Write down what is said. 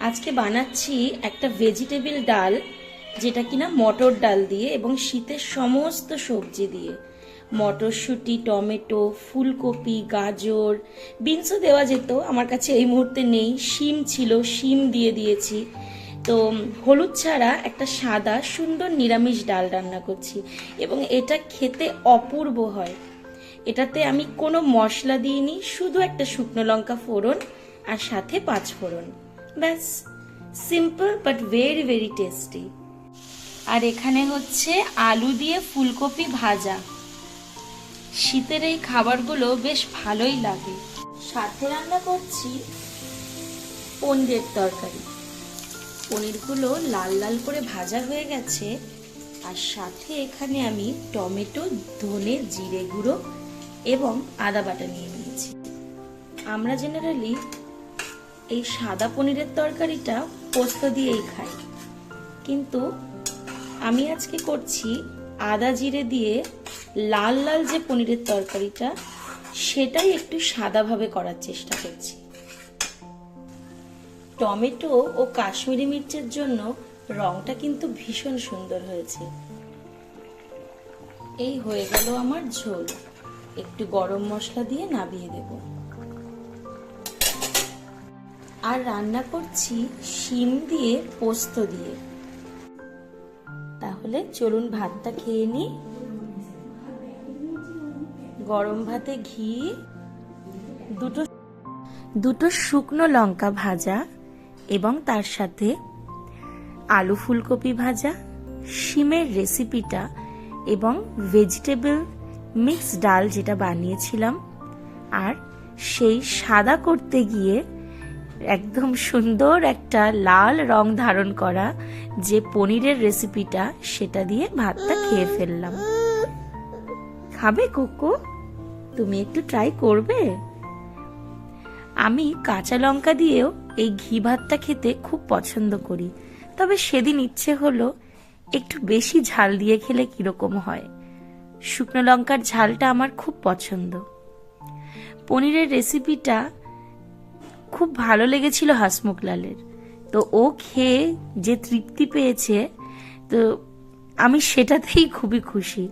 আজকে বানাচ্ছি একটা ভেজিটেবল ডাল, যেটা কিনা মটর ডাল দিয়ে এবং শীতের সমস্ত সবজি দিয়ে। মটরশুঁটি, টমেটো, ফুলকপি, গাজর বিনসও দেওয়া যেত, আমার কাছে এই মুহূর্তে নেই। শিম ছিল, শিম দিয়ে দিয়েছি। তো হলুদ ছাড়া একটা সাদা, সুন্দর নিরামিষ ডাল রান্না করছি এবং এটা খেতে অপূর্ব হয়। এটাতে আমি কোনো মশলা দিইনি, শুধু একটা শুকনো লঙ্কা ফোড়ন আর সাথে পাঁচ ফোড়ন ব্যাস simple but very very tasty আর এখানে হচ্ছে আলু দিয়ে ফুলকপি ভাজা। শীতের এই খাবারগুলো বেশ ভালোই লাগে। সাথে রান্না করছি পনিরের তরকারি। পনিরগুলো লাল লাল করে ভাজা হয়ে গেছে। আর সাথে এখানে আমি টমেটো, ধনে, জিরে গুঁড়ো এবং আদা বাটা নিয়ে নিয়েছি। আমরা জেনারেলি এই সাদা পনিরের তরকারিটা পোস্ত দিয়েই খাই। কিন্তু আমি আজকে করছি আদা জিরে দিয়ে লাল লাল যে পনিরের তরকারিটা, সেটাই একটু সাদাভাবে করার চেষ্টা করছি। টমেটো ও কাশ্মীরি মির্চের জন্য রংটা কিন্তু ভীষণ সুন্দর হয়েছে। এই হয়ে গেল আমার ঝোল। একটু গরম মশলা দিয়ে নাবিয়ে দেব। আর রান্না করছি শিম দিয়ে পোস্ত দিয়ে। তাহলে চলুন ভাতটা খেয়ে নিই গরম ভাতে ঘি, দুটো দুটো শুকনো লঙ্কা ভাজা এবং তার সাথে আলু ফুলকপি ভাজা, শিমের রেসিপিটা এবং ভেজিটেবল মিক্স ডাল যেটা বানিয়েছিলাম। আর সেই সাদা করতে গিয়ে একদম সুন্দর একটা লাল রং ধারণ করা যে পনিরের রেসিপিটা সেটা দিয়ে ভাতটা খেয়ে ফেললাম। খাবে কোকো? তুমি একটু ট্রাই করবে? আমি কাঁচা লঙ্কা দিয়েও এই ঘি ভাতটা খেতে খুব পছন্দ করি। তবে সেদিন ইচ্ছে হলো একটু বেশি ঝাল দিয়ে খেলে কীরকম হয়। শুকনো লঙ্কার ঝালটা আমার খুব পছন্দ। পনিরের রেসিপিটা খুব ভালো লেগেছিল হাসমুখ লালের তো ও খেয়ে যে তৃপ্তি পেয়েছে, তো আমি সেটাতেই খুবই খুশি।